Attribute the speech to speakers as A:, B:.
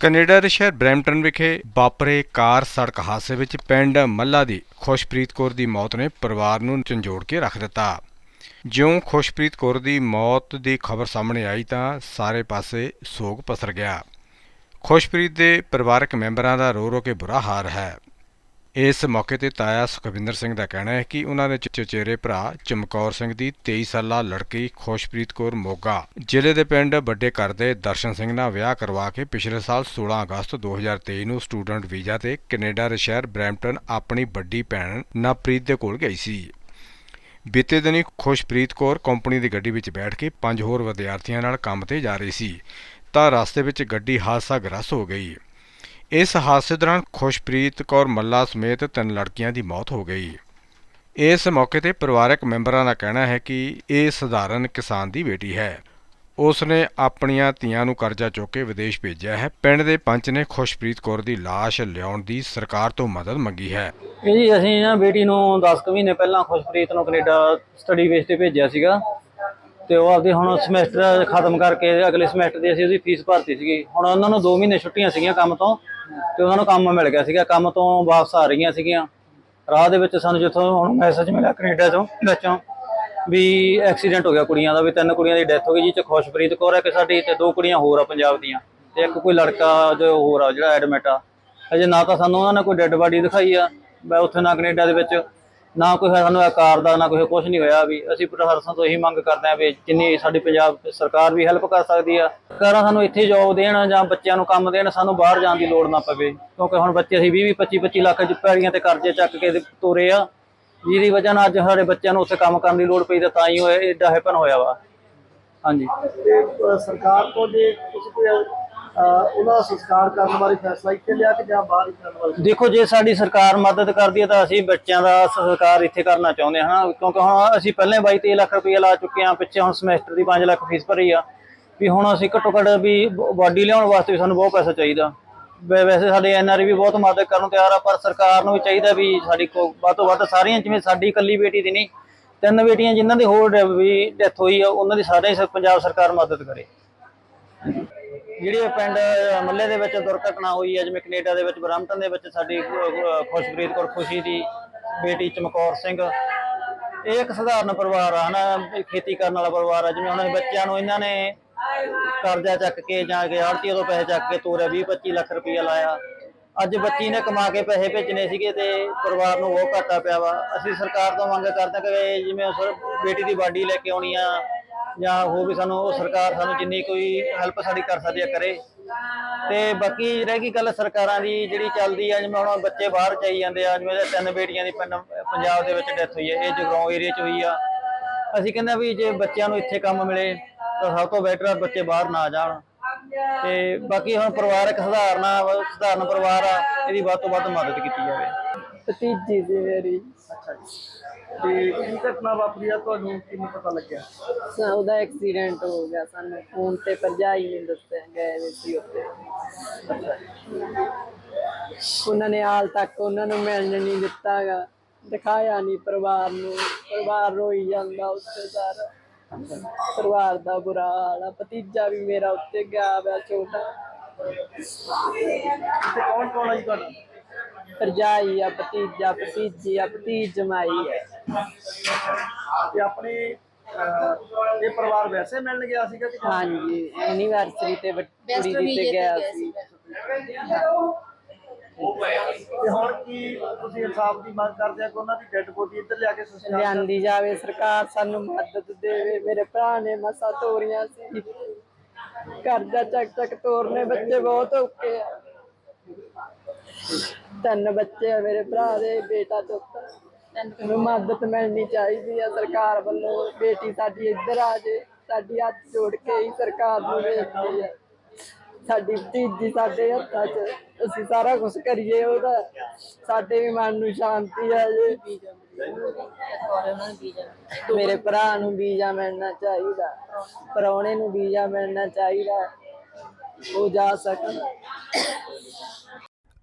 A: Canada ਦੇ ਸ਼ਹਿਰ Brampton ਵਿਖੇ ਵਾਪਰੇ ਕਾਰ ਸੜਕ ਹਾਦਸੇ ਵਿੱਚ ਪਿੰਡ ਮੱਲਾ ਦੀ ਖੁਸ਼ਪ੍ਰੀਤ ਕੌਰ ਦੀ ਮੌਤ ਨੇ ਪਰਿਵਾਰ ਨੂੰ ਝੰਜੋੜ ਕੇ ਰੱਖ ਦਿੱਤਾ। ਜਿਉਂ ਖੁਸ਼ਪ੍ਰੀਤ ਕੌਰ ਦੀ ਮੌਤ ਦੀ ਖਬਰ ਸਾਹਮਣੇ ਆਈ ਤਾਂ ਸਾਰੇ ਪਾਸੇ ਸੋਗ ਪਸਰ ਗਿਆ। ਖੁਸ਼ਪ੍ਰੀਤ ਦੇ ਪਰਿਵਾਰਕ ਮੈਂਬਰਾਂ ਦਾ ਰੋ ਰੋ ਕੇ ਬੁਰਾ ਹਾਲ ਹੈ। ਇਸ ਮੌਕੇ ਤੇ ਤਾਇਆ ਸੁਖਵਿੰਦਰ ਸਿੰਘ ਦਾ ਕਹਿਣਾ ਹੈ ਕਿ ਉਹਨਾਂ ਦੇ ਚਚੇਰੇ ਭਰਾ ਚਮਕੌਰ ਸਿੰਘ ਦੀ 23 ਸਾਲਾ ਲੜਕੀ ਖੁਸ਼ਪ੍ਰੀਤ ਕੌਰ ਮੋਗਾ ਜ਼ਿਲ੍ਹੇ ਦੇ ਪਿੰਡ ਵੱਡੇ ਘਰ ਦੇ ਦਰਸ਼ਨ ਸਿੰਘ ਨਾਲ ਵਿਆਹ ਕਰਵਾ ਕੇ ਪਿਛਲੇ ਸਾਲ 16 ਅਗਸਤ 2023 ਨੂੰ ਸਟੂਡੈਂਟ ਵੀਜ਼ਾ ਤੇ ਕੈਨੇਡਾ ਦੇ ਸ਼ਹਿਰ ਬਰੈਂਪਟਨ ਆਪਣੀ ਵੱਡੀ ਭੈਣ ਨਵਪ੍ਰੀਤ ਦੇ ਕੋਲ ਗਈ ਸੀ। ਬੀਤੇ ਦਿਨੀ ਖੁਸ਼ਪ੍ਰੀਤ ਕੌਰ ਕੰਪਨੀ ਦੀ ਗੱਡੀ ਵਿੱਚ ਬੈਠ ਕੇ ਪੰਜ ਹੋਰ ਵਿਦਿਆਰਥੀਆਂ ਨਾਲ ਕੰਮ ਤੇ ਜਾ ਰਹੀ ਸੀ ਤਾਂ ਰਸਤੇ ਵਿੱਚ ਗੱਡੀ ਹਾਦਸਾ ਗ੍ਰਸਤ ਹੋ ਗਈ। ਇਸ ਹਾਦਸੇ ਦੌਰਾਨ ਖੁਸ਼ਪ੍ਰੀਤ ਕੌਰ ਮੱਲਾ ਸਮੇਤ ਤਿੰਨ ਲੜਕੀਆਂ ਦੀ ਮੌਤ ਹੋ ਗਈ। ਇਸ ਮੌਕੇ ਤੇ ਪਰਿਵਾਰਕ ਮੈਂਬਰਾਂ ਦਾ ਕਹਿਣਾ ਹੈ ਕਿ ਇਹ ਸਧਾਰਨ ਕਿਸਾਨ ਦੀ ਬੇਟੀ ਹੈ। ਉਸ ਨੇ ਆਪਣੀਆਂ ਧੀਆਂ ਨੂੰ ਕਰਜ਼ਾ ਚੁੱਕ ਕੇ ਵਿਦੇਸ਼ ਭੇਜਿਆ ਹੈ। ਪਿੰਡ ਦੇ ਪੰਚ ਨੇ ਖੁਸ਼ਪ੍ਰੀਤ ਕੌਰ ਦੀ ਲਾਸ਼ ਲਿਆਉਣ ਦੀ ਸਰਕਾਰ ਤੋਂ ਮਦਦ ਮੰਗੀ ਹੈ।
B: ਇਹ ਜੀ ਅਸੀਂ ਨਾ ਬੇਟੀ ਨੂੰ 10 ਕੁ ਮਹੀਨੇ ਪਹਿਲਾਂ ਖੁਸ਼ਪ੍ਰੀਤ ਨੂੰ ਕੈਨੇਡਾ ਸਟੱਡੀ ਬੇਸ ਤੇ ਭੇਜਿਆ ਸੀਗਾ। ਤੇ ਉਹ ਆਪਦੇ ਹੁਣ ਸਮੈਸਟਰ ਖਤਮ ਕਰਕੇ ਅਗਲੇ ਸਮੈਸਟਰ ਦੀ ਅਸੀਂ ਉਹਦੀ ਫੀਸ ਭਰਤੀ ਸੀਗੀ। ਹੁਣ ਉਹਨਾਂ ਨੂੰ 2 ਮਹੀਨੇ ਛੁੱਟੀਆਂ ਸੀਗੀਆਂ ਕੰਮ ਤੋਂ। ਤੇ ਉਹਨਾਂ ਨੂੰ ਕੰਮ ਮਿਲ ਗਿਆ ਸੀਗਾ, ਕੰਮ ਤੋਂ ਵਾਪਸ ਆ ਰਹੀਆਂ ਸੀਗੀਆਂ। ਰਾਹ ਦੇ ਵਿੱਚ ਸਾਨੂੰ ਜਿੱਥੋਂ ਹੁਣ ਮੈਸੇਜ ਮਿਲਿਆ ਕੈਨੇਡਾ ਤੋਂ ਵਿੱਚੋਂ, ਵੀ ਐਕਸੀਡੈਂਟ ਹੋ ਗਿਆ ਕੁੜੀਆਂ ਦਾ, ਵੀ ਤਿੰਨ ਕੁੜੀਆਂ ਦੀ ਡੈਥ ਹੋ ਗਈ ਜੀ ਚ ਖੁਸ਼ਪ੍ਰੀਤ ਕੌਰ ਹੈ ਕਿ ਸਾਡੀ ਤੇ ਦੋ ਕੁੜੀਆਂ ਹੋਰ ਆ ਪੰਜਾਬ ਦੀਆਂ। ਤੇ ਇੱਕ ਕੋਈ ਲੜਕਾ ਜੋ ਹੋਰ ਆ, ਜਿਹੜਾ ਐਡਮਿਟ ਆ। ਅਜੇ ਨਾ ਤਾਂ ਸਾਨੂੰ ਉਹਨਾਂ ਨੇ ਕੋਈ ਡੈੱਡ ਬਾਡੀ ਦਿਖਾਈ ਆ, ਮੈਂ ਉੱਥੇ ਨਾ ਕੈਨੇਡਾ ਦੇ ਵਿੱਚ ਨਾ ਕੋਈ ਸਾਨੂੰ ਇਹ ਦਾ, ਨਾ ਕੋਈ ਕੁਝ ਨਹੀਂ ਹੋਇਆ ਵੀ। ਅਸੀਂ ਪ੍ਰਸ਼ਾਸਨ ਤੋਂ ਇਹੀ ਮੰਗ ਕਰਦੇ ਆ ਵੀ ਜਿੰਨੀ ਸਾਡੀ ਪੰਜਾਬ ਸਰਕਾਰ ਵੀ ਹੈਲਪ ਕਰ ਸਕਦੀ ਆ ਸਰਕਾਰਾਂ ਸਾਨੂੰ ਇੱਥੇ ਜੋਬ ਦੇਣ ਜਾਂ ਬੱਚਿਆਂ ਨੂੰ ਕੰਮ ਦੇਣ, ਸਾਨੂੰ ਬਾਹਰ ਜਾਣ ਦੀ ਲੋੜ ਨਾ ਪਵੇ। ਕਿਉਂਕਿ ਹੁਣ ਬੱਚੇ ਅਸੀਂ 20 25 25 ਲੱਖ ਚ ਪੈੜੀਆਂ ਤੇ ਕਰਜ਼ੇ ਚੱਕ ਕੇ ਤੋਰੇ ਆ। ਜਿਹਦੀ ਵਜ੍ਹਾ ਨਾਲ ਅੱਜ ਸਾਡੇ ਬੱਚਿਆਂ ਨੂੰ ਉੱਥੇ ਕੰਮ ਕਰਨ ਦੀ ਲੋੜ ਪਈ ਤਾਂ ਤਾਂ ਹੀ ਹੋਇਆ ਏਡਾ ਹੈਪਨ ਹੋਇਆ ਵਾ। ਹਾਂਜੀ।
C: ਸਰਕਾਰ ਤੋਂ ਜੇ ਤੁਸੀਂ ਕੋਈ ਉਹਨਾਂ ਦਾ ਸੰਸਕਾਰ ਕਰਨ ਬਾਰੇ ਫੈਸਲਾ ਇੱਥੇ ਲਿਆ ਕਿ ਜਾਂ ਬਾਹਰ ਹੀ ਕਰਨ ਬਾਰੇ?
B: ਦੇਖੋ, ਜੇ ਸਾਡੀ ਸਰਕਾਰ ਮਦਦ ਕਰਦੀ ਹੈ ਤਾਂ ਅਸੀਂ ਬੱਚਿਆਂ ਦਾ ਸਰਕਾਰ ਇੱਥੇ ਕਰਨਾ ਚਾਹੁੰਦੇ ਹਾਂ ਹਨਾ। ਕਿਉਂਕਿ ਹੁਣ ਅਸੀਂ ਪਹਿਲਾਂ 22 23 ਲੱਖ ਰੁਪਏ ਲਾ ਚੁੱਕੇ ਹਾਂ, ਪਿੱਛੇ ਹੁਣ ਸਮੈਸਟਰ ਦੀ 5 ਲੱਖ ਫੀਸ ਭਰੀ ਆ। ਵੀ ਹੁਣ ਅਸੀਂ ਘੱਟੋ ਘੱਟ ਵੀ ਬਾਡੀ ਲਿਆਉਣ ਵਾਸਤੇ ਵੀ ਸਾਨੂੰ ਬਹੁਤ ਪੈਸਾ ਚਾਹੀਦਾ। ਵੈਸੇ ਸਾਡੇ ਐਨਆਰਆਈ ਵੀ ਬਹੁਤ ਮਦਦ ਕਰਨ ਨੂੰ ਤਿਆਰ ਆ, ਪਰ ਸਰਕਾਰ ਨੂੰ ਵੀ ਚਾਹੀਦਾ ਵੀ ਸਾਡੀ ਕੋ, ਵੱਧ ਤੋਂ ਵੱਧ ਸਾਰੀਆਂ, ਜਿਵੇਂ ਸਾਡੀ ਇਕੱਲੀ ਬੇਟੀ ਦੀ ਨਹੀਂ, ਤਿੰਨ ਬੇਟੀਆਂ ਜਿਨ੍ਹਾਂ ਦੀ ਹੋਰ ਵੀ ਡੈਥ ਹੋਈ ਆ, ਉਹਨਾਂ ਦੀ ਸਾਰੇ ਪੰਜਾਬ ਸਰਕਾਰ ਮਦਦ ਕਰੇ। ਜਿਹੜੀ ਇਹ ਪਿੰਡ ਮੱਲੇ ਦੇ ਵਿੱਚ ਦੁਰਘਟਨਾ ਹੋਈ ਹੈ, ਜਿਵੇਂ ਕੈਨੇਡਾ ਦੇ ਵਿੱਚ, ਬਰੰਪਟਨ ਦੇ ਵਿੱਚ ਸਾਡੀ ਖੁਸ਼ਪ੍ਰੀਤ ਕੌਰ ਖੁਸ਼ੀ ਦੀ ਬੇਟੀ ਚਮਕੌਰ ਸਿੰਘ। ਇਹ ਇੱਕ ਸਧਾਰਨ ਪਰਿਵਾਰ ਆ, ਹਨਾ, ਇਹ ਖੇਤੀ ਕਰਨ ਵਾਲਾ ਪਰਿਵਾਰ ਆ, ਜਿਵੇਂ ਉਹਨਾਂ ਇਹ ਬੱਚਿਆਂ ਨੂੰ ਇਹਨਾਂ ਨੇ ਕਰਜ਼ਾ ਚੱਕ ਕੇ ਜਾਂ ਕਿ ਆੜਤੀ ਤੋਂ ਪੈਸੇ ਚੱਕ ਕੇ ਤੋਰਿਆ 20 25 ਲੱਖ ਰੁਪਇਆ ਲਾਇਆ। ਅੱਜ ਬੱਚੀ ਨੇ ਕਮਾ ਕੇ ਪੈਸੇ ਭੇਜਣੇ ਸੀਗੇ ਤੇ ਪਰਿਵਾਰ ਨੂੰ ਉਹ ਘਾਟਾ ਪਿਆ ਵਾ। ਅਸੀਂ ਸਰਕਾਰ ਤੋਂ ਮੰਗ ਕਰਦੇ ਕਿ ਜਿਵੇਂ ਬੇਟੀ ਦੀ ਬਾਡੀ ਲੈ ਕੇ ਆਉਣੀ ਆ ਜਾਂ ਹੋਰ ਵੀ ਸਾਨੂੰ ਉਹ ਸਰਕਾਰ ਸਾਨੂੰ ਜਿੰਨੀ ਕੋਈ ਹੈਲਪ ਸਾਡੀ ਕਰ ਸਕਦੀ ਹੈ ਕਰੇ। ਤੇ ਬਾਕੀ ਰਹਿ ਗਈ ਗੱਲ ਸਰਕਾਰਾਂ ਦੀ ਜਿਹੜੀ ਚੱਲਦੀ ਆ ਜਿਵੇਂ ਹੁਣ ਬੱਚੇ ਬਾਹਰ ਚਾਈ ਜਾਂਦੇ ਆ ਜਿਵੇਂ ਇਹਦੇ ਤਿੰਨ ਬੇਟੀਆਂ ਦੀ ਪਿੰਡ ਪੰਜਾਬ ਦੇ ਵਿੱਚ ਡੈਥ ਹੋਈ ਹੈ ਇਹ ਜਗਰਾਉਂ ਏਰੀਆ 'ਚ ਹੋਈ ਆ। ਅਸੀਂ ਕਹਿੰਦੇ ਆ ਵੀ ਜੇ ਬੱਚਿਆਂ ਨੂੰ ਇੱਥੇ ਕੰਮ ਮਿਲੇ ਤਾਂ ਸਭ ਤੋਂ ਬੈਟਰ ਆ ਬੱਚੇ ਬਾਹਰ ਨਾ ਜਾਣ। ਤੇ ਬਾਕੀ ਹੁਣ ਪਰਿਵਾਰ ਇੱਕ ਸਧਾਰਨ ਆ, ਸਧਾਰਨ ਪਰਿਵਾਰ ਆ ਇਹਦੀ ਵੱਧ ਤੋਂ ਵੱਧ ਮਦਦ ਕੀਤੀ ਜਾਵੇ।
D: ਭਤੀਜੀ ਸੀ ਮੇਰੀ।
C: ਅੱਛਾ ਜੀ ਤੇ ਕੀ ਘਟਨਾ ਵਾਪਰੀ ਆ? ਤੁਹਾਨੂੰ ਕਿਵੇਂ ਪਤਾ ਲੱਗਿਆ?
D: ਸਾ- ਉਹਦਾ ਐਕਸੀਡੈਂਟ ਹੋ ਗਿਆ। ਸਾਨੂੰ ਫੋਨ ਤੇ ਭਰਜਾਈ ਨੇ ਦੱਸਿਆ ਗਏ ਹੋਏ ਸੀ ਉੱਤੇ ਉਹਨਾਂ ਨੇ ਹਾਲ ਤੱਕ ਉਹਨਾਂ ਨੂੰ ਮਿਲਣ ਨਹੀਂ ਦਿੱਤਾਗਾ। ਦਿਖਾਇਆ ਨਹੀਂ ਪਰਿਵਾਰ ਨੂੰ। ਪਰਿਵਾਰ ਰੋਈ ਜਾਂਦਾ ਉੱਤੇ ਸਾਰਾ। ਪਰਿਵਾਰ ਦਾ ਬੁਰਾ ਹਾਲ ਆ। ਭਤੀਜਾ ਵੀ ਮੇਰਾ ਉੱਤੇ ਗਿਆ ਵਾ ਛੋਟਾ।
C: ਤੇ ਕੌਣ ਕੌਣ ਆ ਜੀ ਤੁਹਾਡਾ?
D: ਭਰਜਾਈ ਆ ਭਤੀਜਾ ਭਤੀਜੀ ਆ ਭਤੀਜ ਜਮਾਈ। ਹੈ
C: ਤੇ ਆਪਣੇ ਇਹ ਪਰਿਵਾਰ ਵੈਸੇ ਮਿਲਣ ਗਿਆ ਸੀਗਾ ਕਿ
D: ਹਾਂਜੀ ਐਨੀਵਰਸਰੀ ਤੇ ਵੱ- ਕੁੜੀ ਦੀ ਤੇ ਗਿਆ ਸੀ।
C: ਤੇ ਹੁਣ ਕੀ ਤੁਸੀਂ ਇਨਸਾਫ ਦੀ ਮੰਗ ਕਰਦੇ ਆ ਕਿ ਉਹਨਾਂ ਦੀ ਡੈੱਡ ਬੋਡੀ ਇੱਧਰ ਲਿਆ ਕੇ ਸੰਸਕਾਰ
D: ਲਿਆਂਦੀ ਜਾਵੇ ਸਰਕਾਰ ਸਾਨੂੰ ਮਦਦ ਦੇਵੇ ਮੇਰੇ ਭਰਾ ਨੇ ਮਸਾ ਤੋਰੀਆਂ ਸੀ। ਕਰਜ਼ਾ ਚੱਕ ਚੱਕ ਤੋਰਨੇ ਬੱਚੇ ਬਹੁਤ ਔਖੇ ਆ। ਤਿੰਨ ਬੱਚੇ ਆ ਮੇਰੇ ਭਰਾ ਦੇ, ਬੇਟਾ ਚੌਥਾ ਨੂੰ ਮਦਦ ਮਿਲਣੀ ਚਾਹੀਦੀ ਆ ਸਰਕਾਰ ਵੱਲੋਂ, ਬੇਟੀ ਸਾਡੀ ਇੱਧਰ ਆ ਜੇ, ਸਾਡੀ ਹੱਥ ਜੋੜ ਕੇ ਹੀ ਸਰਕਾਰ ਨੂੰ ਬੇਨਤੀ ਆ। ਸਾਡੀ ਭਤੀਜੀ ਸਾਡੇ ਹੱਥਾਂ 'ਚ, ਅਸੀਂ ਸਾਰਾ ਕੁਝ ਕਰੀਏ ਉਹਦਾ। ਸਾਡੇ ਵੀ ਮਨ ਨੂੰ ਸ਼ਾਂਤੀ ਆ ਜੇ। ਮੇਰੇ ਭਰਾ ਨੂੰ ਵੀਜ਼ਾ ਮਿਲਣਾ ਚਾਹੀਦਾ ਪਰੌਣੇ ਨੂੰ ਵੀਜ਼ਾ ਮਿਲਣਾ ਚਾਹੀਦਾ। ਉਹ ਜਾ ਸਕਣ।